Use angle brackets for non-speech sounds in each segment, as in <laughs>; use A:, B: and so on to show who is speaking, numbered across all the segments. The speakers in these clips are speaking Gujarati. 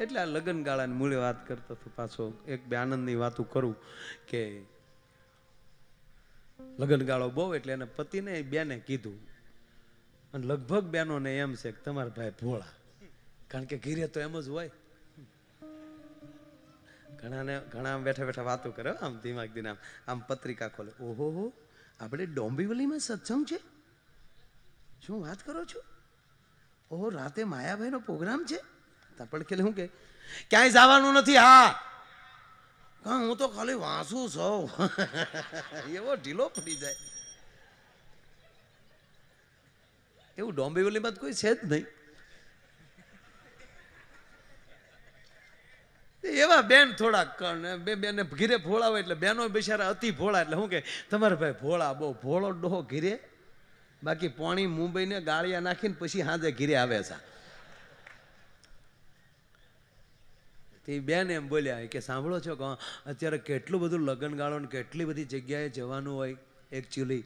A: એટલે આ લગ્ન ગાળાની મૂળે વાત કરતો હતો પાછો એક બે આનંદની વાતું કરું કે લગ્ન ગાળો બહુ એટલે એને પતિને બેને કીધું. અને લગભગ બેનોને એમ છે કે તમારા ભાઈ ભોળા. કારણ કે ઘીરે તો એમ જ હોય. ઘણાને, ઘણા બેઠા બેઠા વાતો કરે આમ દિન આમ. આમ પત્રિકા ખોલે. ઓહો હો, આપણે ડોંબીવલીમાં સત્સંગ છે? શું વાત કરો છો? ઓહો, રાતે માયાભાઈનો પ્રોગ્રામ છે? તાપડ કે શું કે, ક્યાંય જવાનું નથી? હા. હા તો ખાલી વાંસું સૌ <laughs> એવો ઢીલો પડી જાય. એવું ડોંબીવલીમાં તો કોઈ છે જ નહીં. એવા બેન થોડાક બે બેને ઘીરે ભોળા હોય એટલે બેનો બિચારા અતિ ભોળા એટલે શું કે, તમારે ભાઈ ભોળા બહુ ભોળો ડોહો ઘીરે. બાકી પોણી મુંબઈને ગાળિયા નાખીને પછી હાજે ઘીરે આવે છે. તે બેન એમ બોલ્યા કે સાંભળો છો કહો અત્યારે કેટલું બધું લગ્ન ગાળો ને કેટલી બધી જગ્યાએ જવાનું હોય એકચ્યુઅલી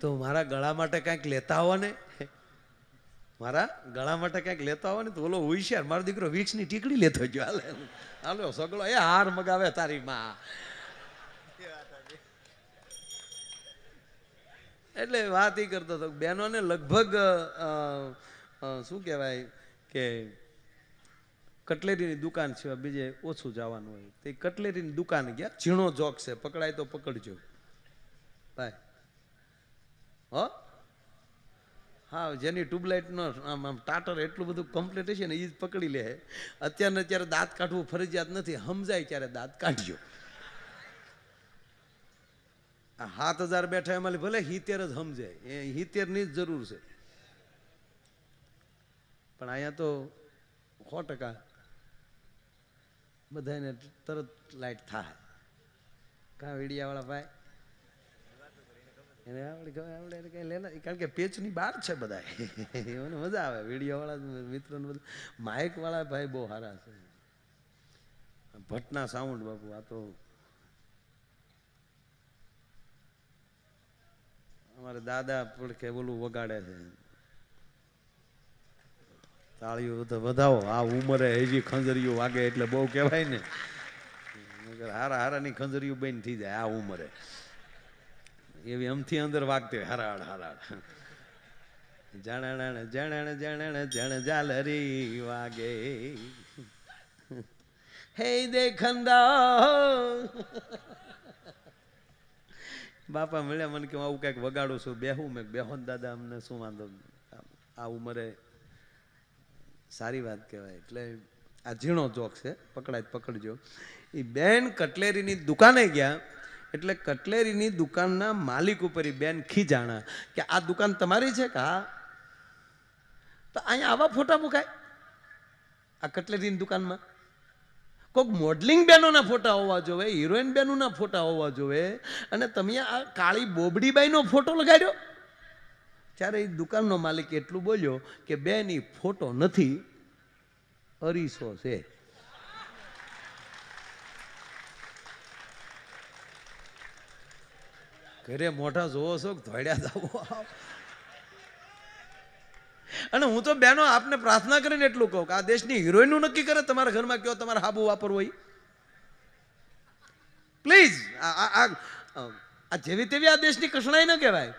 A: તો મારા ગળા માટે કાંઈક લેતા આવો ને. મારા ગળા માટે કાંઈક લેતા આવો ને તો ઓલો હોશિયાર મારો દીકરો વીક્ષની ટીકડી લેતો ગયો. હાલે, હાલો સગલો એ હાર મગાવે તારી માં. એટલે વાત એ કરતો હતો. બહેનોને લગભગ શું કહેવાય કે કટલેરીની દુકાન સિવાય બીજે ઓછું જવાનું હોય. તે કટલેરીની દુકાન ગયા, ઝીણો જોક છે, પકડાય તો પકડજો. ભાઈ. હો? હા, જેની ટ્યુબલાઇટનો આમ આમ ટાટર એટલું બધું કમ્પ્લીટ હશે ને એ જ પકડી લે. અત્યારે ને અત્યારે દાંત કાઢવું ફરજિયાત નથી, સમજાય ત્યારે દાંત કાઢજો. સાત હજાર બેઠા એમાં ભલે હિતેર જ સમજાય, એ હિતેરની જ જરૂર છે. પણ અહીંયા તો સો ટકા બધાને તરત લાઈટ થાય. કાં વીડિયાવાળા ભાઈ? એને આવડે આવડે, એને કઈ લેના કારણ કે પેચની બહાર છે બધા એને મજા આવે વિડીયોવાળા મિત્રોને બધું. માઇકવાળા ભાઈ બહુ સારા છે. ભટ્ટના સાઉન્ડ બાપુ, આ તો અમારે દાદા પડખે બોલું વગાડે છે. તાળીઓ તો વધાવો. આ ઉંમરે હજી ખંજરીઓ વાગે એટલે બહુ કહેવાય ને. હારા હારાની ખંજરીઓ બેન થઈ જાય આ ઉંમરે. એવી અમથી અંદર વાગતી હોય હરાડ હરાડ જણણ જણણ જણણ જણ જાલરી વાગે. હે દેખંદા બાપા મળ્યા મને કે હું આવું કંઈક વગાડું છું. બેહું મેં. બેહો દાદા, અમને શું વાંધો? આ ઉંમરે સારી વાત કહેવાય. એટલે આ ઝીણો જોક છે, પકડાય, પકડજો. એ બેન કટલેરીની દુકાને ગયા, એટલે કટલેરીની દુકાનના માલિક ઉપર બેન ખીજાણા કે આ દુકાન તમારી છે કે હા? તો અહીંયા આવા ફોટા મુકાય? આ કટલેરીની દુકાનમાં? કોઈક મોડલિંગ બેનોના ફોટા હોવા જોવે, હિરોઈન બેનોના ફોટા હોવા જોવે, અને તમે આ કાળી બોબડીબાઈનો ફોટો લગાડ્યો? ત્યારે એ દુકાનનો માલિક એટલું બોલ્યો કે બેની ફોટો નથી, અરીસો છે. ઘરે મોઢા જોવો છો ધોડ્યા જાવો અને હું તો બેનો આપને પ્રાર્થના કરીને એટલું કહું કે આ દેશની હિરોઈનનું નક્કી કરે તમારા ઘરમાં કયો તમારે હાબુ વાપરવો હોય. પ્લીઝ આ જેવી તેવી આ દેશની કસણાઈ ન કહેવાય.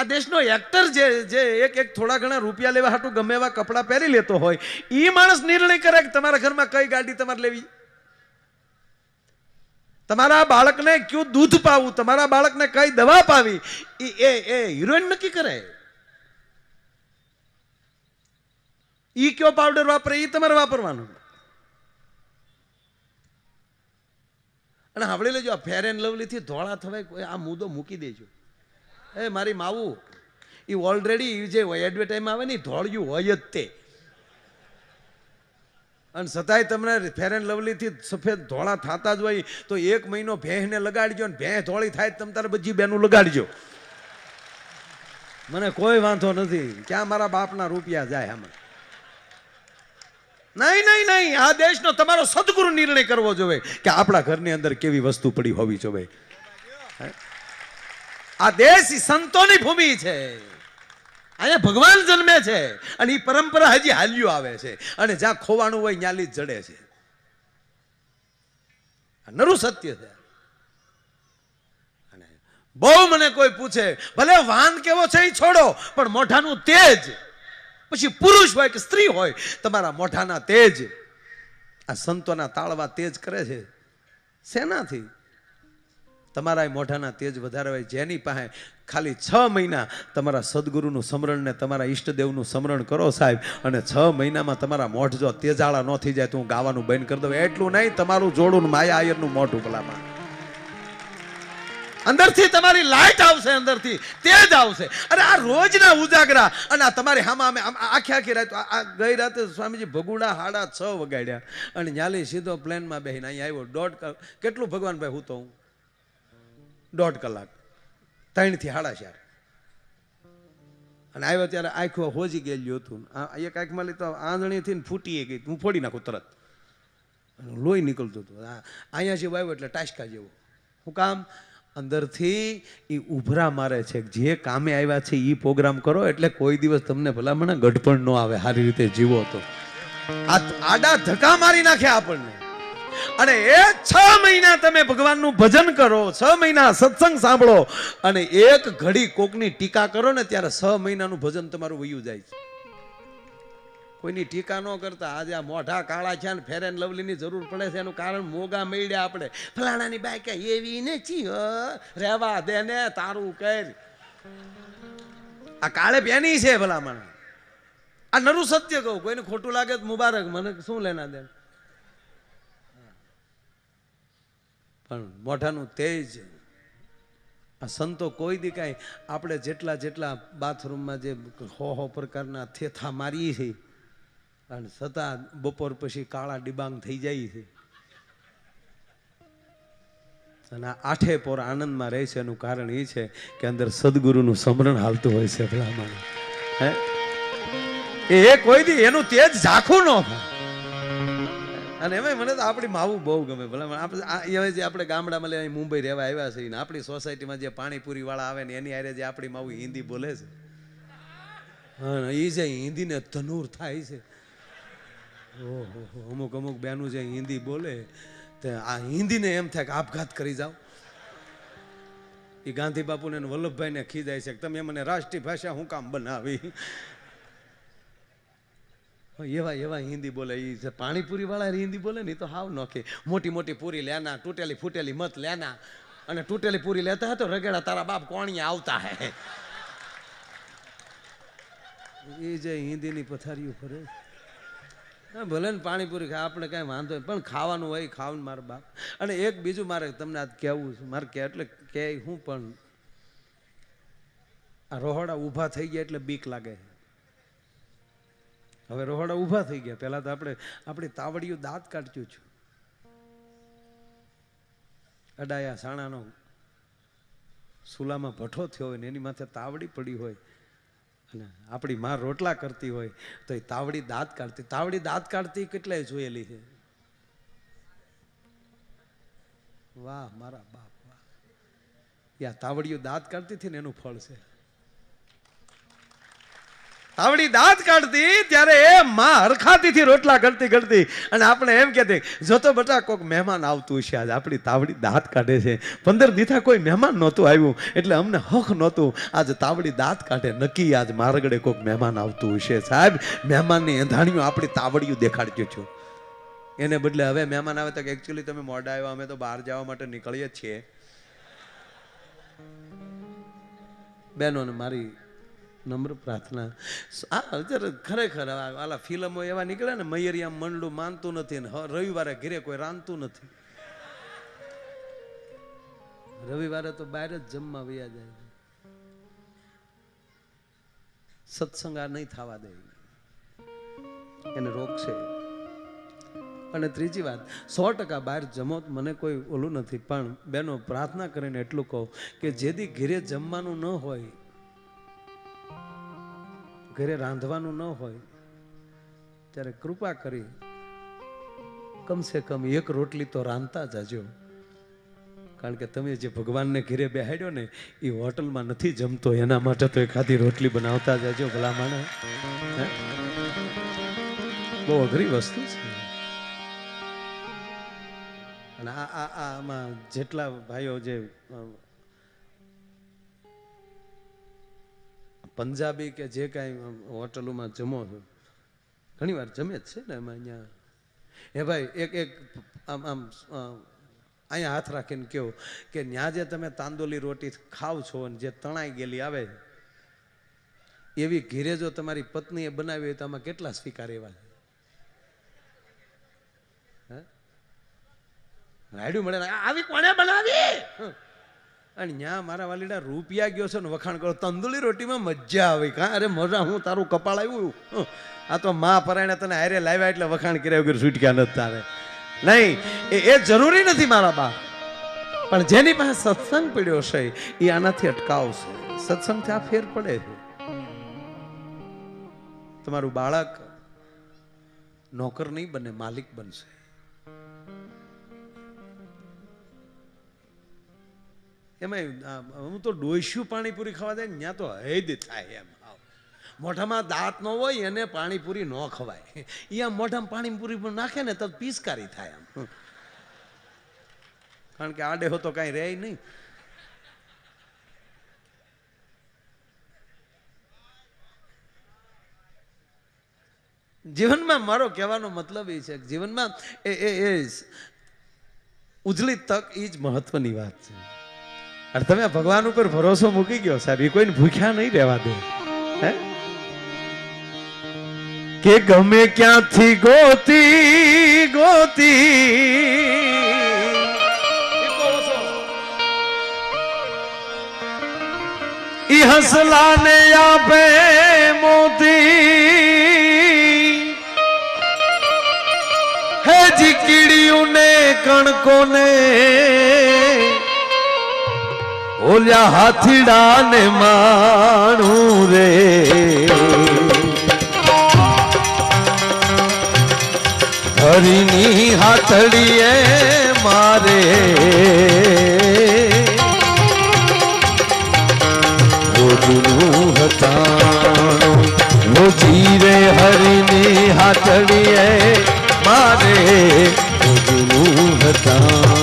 A: આ દેશનો એક્ટર જે જે એક એક થોડા ઘણા રૂપિયા લેવા હાટું ગમે એવા કપડાં પહેરી લેતો હોય એ માણસ નિર્ણય કરે કે તમારા ઘરમાં કઈ ગાડી તમારે લેવી. તમારા બાળકને કયું દૂધ પાવું, તમારા બાળકને કઈ દવા પાવી એ એ હિરોઈન નક્કી કરે. ઈ કયો પાવડર વાપરે એ તમારે વાપરવાનું. અને સાંભળી લેજો, આ ફેર એન્ડ લવલીથી ધોળા થવાય આ મુદ્દો મૂકી દેજો. એ મારી માવું એ ઓલરેડી જે એડવર્ટાઈઝમાં આવે ને ધોળિયું હોય જ તે. અને છતાંય તમને ફેર એન્ડ લવલીથી સફેદ ધોળા થતા જ હોય, તો એક મહિનો ભેંસને લગાડજો ને ભેંસ ધોળી થાય તમે તારે બધી બેનું લગાડજો. મને કોઈ વાંધો નથી. ક્યાં મારા બાપના રૂપિયા જાય આમાં? નહીં નહીં નહીં. આ દેશનો તમારો સદગુરુ નિર્ણય કરવો જોઈએ કે આપણા ઘરની અંદર કેવી વસ્તુ પડી હોવી જોઈએ? આ દેશ સંતોની ભૂમિ છે. અહીંયા ભગવાન જન્મે છે અને એ પરંપરા હજી હાલ્યું આવે છે. અને જ્યાં ખોવાનું હોય ન્યાલી જ જડે છે. નરું સત્ય છે. અને બહુ મને કોઈ પૂછે, ભલે વાન કેવો છે એ છોડો, પણ મોઢાનું તેજ. પછી પુરુષ હોય કે સ્ત્રી હોય, તમારા મોઢાના તેજ. આ સંતોના તાળવા તેજ કરે છે. શેનાથી? તમારા મોઢાના તેજ વધારે હોય જેની પાસે ખાલી છ મહિના તમારા સદગુરુનું સ્મરણ ને તમારા ઈષ્ટદેવનું સ્મરણ કરો સાહેબ, અને છ મહિનામાં તમારા મોઢ જો તેજાળા ન થઈ જાય તો હું ગાવાનું બંધ કરી દઉં. એટલું નહીં, તમારું જોડું માયા આયરનું મોઢું ભલામાં અંદરથી તમારી લાઈટ આવશે, અંદરથી તેજ આવશે. અરે આ રોજના ઉજાગરા, અને આ તમારી હામાં અમે આખી આખી રાત, આ ગઈ રાતે સ્વામીજી ભગુડા હાડા છ વગાડ્યા. અને ન્યાલી સીધો પ્લેનમાં બેહીને અહીંયા આવ્યો. દોઢ કેટલું ભગવાન ભાઈ હું તો હું? દોઢ કલાક. ત્રણથી સાડા ચાર. અને આવ્યો ત્યારે આંખો હોજી ગયેલું હતું. એક આંખમાં લઈ તો આંધણીથી ને ફૂટી ગઈ. હું ફોડી નાખું તરત. લોહી નીકળતું હતું. અહીંયા જેવો આવ્યો એટલે ટાસકા જેવો. હું કામ? અંદરથી એ ઉભરા મારે છે જે કામે આવ્યા છે એ પ્રોગ્રામ કરો એટલે કોઈ દિવસ તમને ભલામણ ગઢપણ ન આવે. સારી રીતે જીવો તો. આ આડા ધક્કા મારી નાખે આપણને. અને એ છ મહિના તમે ભગવાનનું ભજન કરો, છ મહિના સત્સંગ સાંભળો અને એક ઘડી કોકની ટીકા કરો ને ત્યારે છ મહિનાનું ભજન તમારું વયું જાય છે. કોઈની ટીકા ન કરતા, આજે આ મોઢા કાળા છે ને ફેરેન લવલીની જરૂર પડે છે, એનું કારણ મોગા મળ્યા આપણે. ફલાણાની બાઈક એવી નથી હો રેવા દે ને, તારું કર. આ કાળે પેની છે ભલામણ. આ નરું સત્ય કહું, કોઈને ખોટું લાગે તો મુબારક, મને શું લેના દે પણ મોઢાનું તેજ. આ સંતો કોઈ દી કાંઈ આપણે જેટલા જેટલા બાથરૂમમાં જે હો હો પ્રકારના થેથા મારીએ છીએ, અને છતાં બપોર પછી કાળા ડિબાંગ થઈ જાય છે. અને આઠે પોર આનંદમાં રહે છે, એનું કારણ એ છે કે અંદર સદગુરુનું સ્મરણ હાલતું હોય છે ભલામણ. હે? એ કોઈ દી એનું તેજ ઝાખું ન થાય. અને એમાં મને તો આપણી માવું બહુ ગમે. ભલે આપણે જે આપણે ગામડામાં લઈ મુંબઈ રહેવા આવ્યા છે ને આપણી સોસાયટીમાં જે પાણીપુરી વાળા આવે ને એની આરે જે આપણી માવું હિન્દી બોલે છે. હા એ જે હિન્દીને ધનુર થાય છે. ઓહો અમુક અમુક બેનું જે હિન્દી બોલે તે આ હિન્દીને એમ થાય કે આપઘાત કરી જાઓ. એ ગાંધી બાપુને વલ્લભભાઈને ખીજાય છે તમે મને રાષ્ટ્રીય ભાષા હું કામ બનાવી? એવા એવા હિન્દી બોલે એ જે પાણીપુરી વાળા હિન્દી બોલે ને એ તો હાવ નોખે. મોટી મોટી પૂરી લેના, તૂટેલી ફૂટેલી મત લેના, અને તૂટેલી પૂરી લેતા તો રગેડા તારા બાપ કોણીએ આવતા હે. એ જે હિન્દીની પથારીઓ ફરે. ભલે ને પાણીપુરી ખાય આપણે કાંઈ વાંધો નહીં, પણ ખાવાનું હોય ખાવાનું મારા બાપ. અને એક બીજું મારે તમને આજ કહેવું છે, મારે કે એટલે કે હું પણ આ રોહડા ઊભા થઈ ગયા એટલે બીક લાગે હવે રોહડા ઊભા થઈ ગયા. પહેલા તો આપણે, આપણી તાવડિયું દાંત કાઢ્યું છું અડાયા સાણાનો સુલામાં ભઠ્ઠો થયો હોય ને એની માથે તાવડી પડી હોય અને આપણી માં રોટલા કરતી હોય તો એ તાવડી દાંત કાઢતી. તાવડી દાંત કાઢતી કેટલાય જોયેલી છે? વાહ, મારા બાપ, વાહ. યા તાવડીઓ દાંત કાઢતી હતી ને એનું ફળ છે. તાવડી દાંત કાઢતી ત્યારે એ માં હરખાતીથી રોટલા કરતી કરતી અને આપણે એમ કહેતી જોતો બટા કોઈક મહેમાન આવતું છે આજ, આપણી તાવડી દાંત કાઢે છે. પંદર દીથા કોઈ મહેમાન નહોતું આવ્યું, એટલે અમને હક નહોતું. આજ તાવડી દાંત કાઢે, નક્કી આજ મારગડે કોઈક મહેમાન આવતું હશે. સાહેબ, મહેમાનની એંધાણીઓ આપણી તાવડિયું દેખાડજો છો. એને બદલે હવે મહેમાન આવે તો એકચ્યુઅલી તમે મોડા આવ્યા, અમે તો બહાર જવા માટે નીકળીએ જ છીએ. બહેનોને મારી નમ્ર પ્રાર્થના. આ ખરેખર આલા ફિલ્મો એવા નીકળે ને, મયરિયા મંડળું માનતું નથી ને રવિવારે ઘરે કોઈ રાંધતું નથી. રવિવારે તો બહાર જ જમવા વયા જાય. સત્સંગ આ નહીં થવા દે. એને રોકશે અને ત્રીજી વાત, સો ટકા બહાર જમો મને કોઈ ઓલું નથી, પણ બેનો પ્રાર્થના કરીને એટલું કહું કે જેથી ઘેરે જમવાનું ન હોય ઘરે રાંધવાનું ન હોય, ત્યારે કૃપા કરી કમસે કમ એક રોટલી તો રાંધતા જજો. કારણ કે તમે જે ભગવાનને ઘેરે બેહાડ્યો ને, એ હોટલમાં નથી જમતો, એના માટે તો એ ખાધી રોટલી બનાવતા જજો ભલા માણસ. બહુ અઘરી વસ્તુ છે. અને આ આમાં જેટલા ભાઈઓ જે પંજાબી કે જે કાંઈ હોટલોમાં જમો છો ઘણી વાર જમે જ છે ને એમાં અહીંયા એ ભાઈ, એક એક, આમ આમ અહીંયા હાથ રાખીને કહો કે ત્યાં જે તમે તાંદોલી રોટી ખાવ છો અને જે તણાઈ ગયેલી આવે, એવી ઘીરે જો તમારી પત્નીએ બનાવી હોય તો આમાં કેટલા સ્વીકાર એવા? રાયડું મળે આવી કોને બનાવી. અને ત્યાં મારા વાલીડા રૂપિયા ગયો છે ને વખાણ કરો. તંદુરી રોટીમાં મજા આવે. કાં? અરે મજા, હું તારું કપાળ આવ્યું આ તો મા પરાયણે તને હારે લાવ્યા એટલે વખાણ કર્યા વગર છૂટક્યા નથી તારે. નહીં, એ એ જરૂરી નથી મારા બા. પણ જેની પાસે સત્સંગ પડ્યો છે, એ આનાથી અટકાવશે. સત્સંગથી આ ફેર પડે છે. તમારું બાળક નોકર નહીં બને, માલિક બનશે. એમાં હું તો ડોસ્યું પાણીપુરી ખાવા જાય ત્યાં તો હૈદ થાય એમ. મોઢામાં દાંત ન હોય, એને પાણીપુરી ન ખવાય. એ આમ મોઢામાં પાણીપુરી પણ નાખે ને તો પિસ્કારી થાય આમ કારણ કે આડે હો તો કાંઈ રહે નહીં. જીવનમાં મારો કહેવાનો મતલબ એ છે જીવનમાં એ એ ઉજળી તક એ જ મહત્વની વાત છે. અને તમે ભગવાન ઉપર ભરોસો મૂકી ગયો સાહેબ એ કોઈને ભૂખ્યા નહીં રહેવા દે. હે? કે ગમે ક્યાંથી ગોતી ગોતી. ઈ હસલાને આપે મોતી. હે જી કીડિયું ને કણકોને. ઓલ્યા હાથીડા ને માણું રે. હરીની હાથડીએ મારે. રોજનું હતાણું રોજી રે હરીની હાથડીએ મારે. રોજનું હતાણું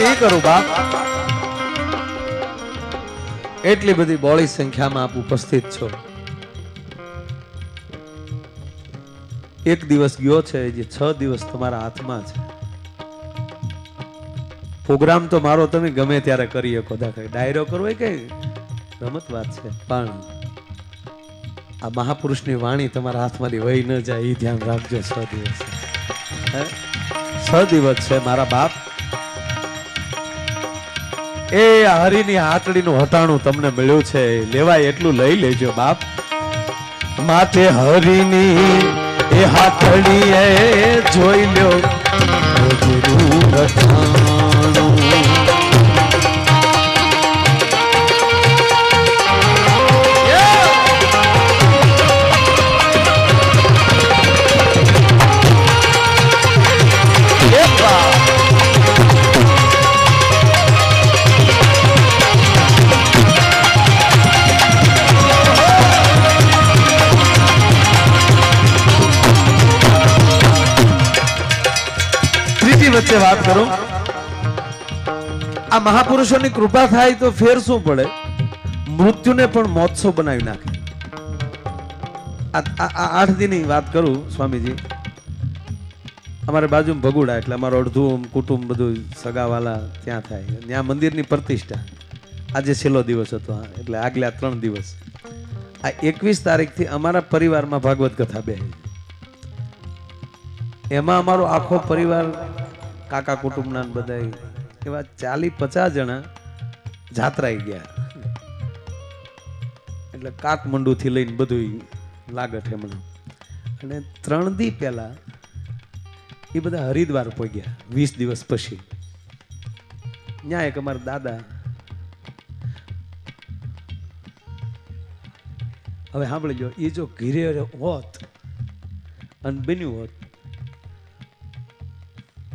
A: એ કરું બાપ એટલી બધી બોળી સંખ્યામાં આપ ઉપસ્થિત છો. એક દિવસ ગયો છે, જે છ દિવસ તમારા હાથમાં છે. પ્રોગ્રામ તો મારો તમે ગમે ત્યારે કરી શકો, દાખલા ડાયરો કરવો એ કઈ રમત વાત છે, પણ આ મહાપુરુષની વાણી તમારા હાથમાંથી વહી ન જાય, એ ધ્યાન રાખજો છ દિવસ? છ દિવસ છે મારા બાપ એ હરિની હાટડીનું હટાણું તમને મળ્યું છે લેવાય એટલું લઈ લેજો, બાપ માથે હરિની એ હાથડી એ જોઈ લ્યો હટાણું. વચ્ચે વાત કરું? આ મહાપુરુષોની કૃપા થાય તો ફેર શું પડે? મૃત્યુને પણ મોત્સવ બનાવી નાખે. આઠ દીની વાત કરું, સ્વામીજી. અમારે બાજુ ભગુડા, એટલે અમારું અડધું કુટુંબ બધું સગાવાલા ત્યાં થાય. ત્યાં મંદિરની પ્રતિષ્ઠા. આજે છેલ્લો દિવસ હતો એટલે આગલા ત્રણ દિવસ. આ એકવીસ તારીખથી અમારા પરિવારમાં ભાગવત કથા બે એમાં અમારો આખો પરિવાર કાકા કુટુંબના બધા એવા ચાલી પચાસ જણા જાત્રાઈ ગયા. એટલે કાઠમંડુથી લઈને બધું લાગઠ એમણે અને ત્રણ દી પહેલા એ બધા હરિદ્વાર પહોંચ્યા, વીસ દિવસ પછી. ત્યાં એક અમારા દાદા હવે સાંભળજો, એ જો ઘીરે હોત અને બન્યું હોત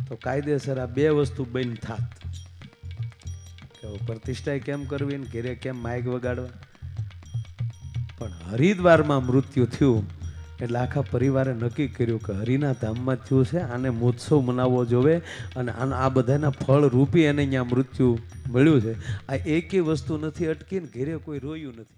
A: તો કાયદેસર આ બે વસ્તુ બન થાત. કે પ્રતિષ્ઠા કેમ કરવી ને ઘેરે કેમ માઇક વગાડવા? પણ હરિદ્વારમાં મૃત્યુ થયું એટલે આખા પરિવારે નક્કી કર્યું કે હરિના ધામમાં થયું છે, આને મહોત્સવ મનાવવો જોવે અને આ બધાના ફળ રૂપી એને અહીંયા મૃત્યુ મળ્યું છે. આ એકેય વસ્તુ નથી અટકીને ઘેરે કોઈ રોયું નથી.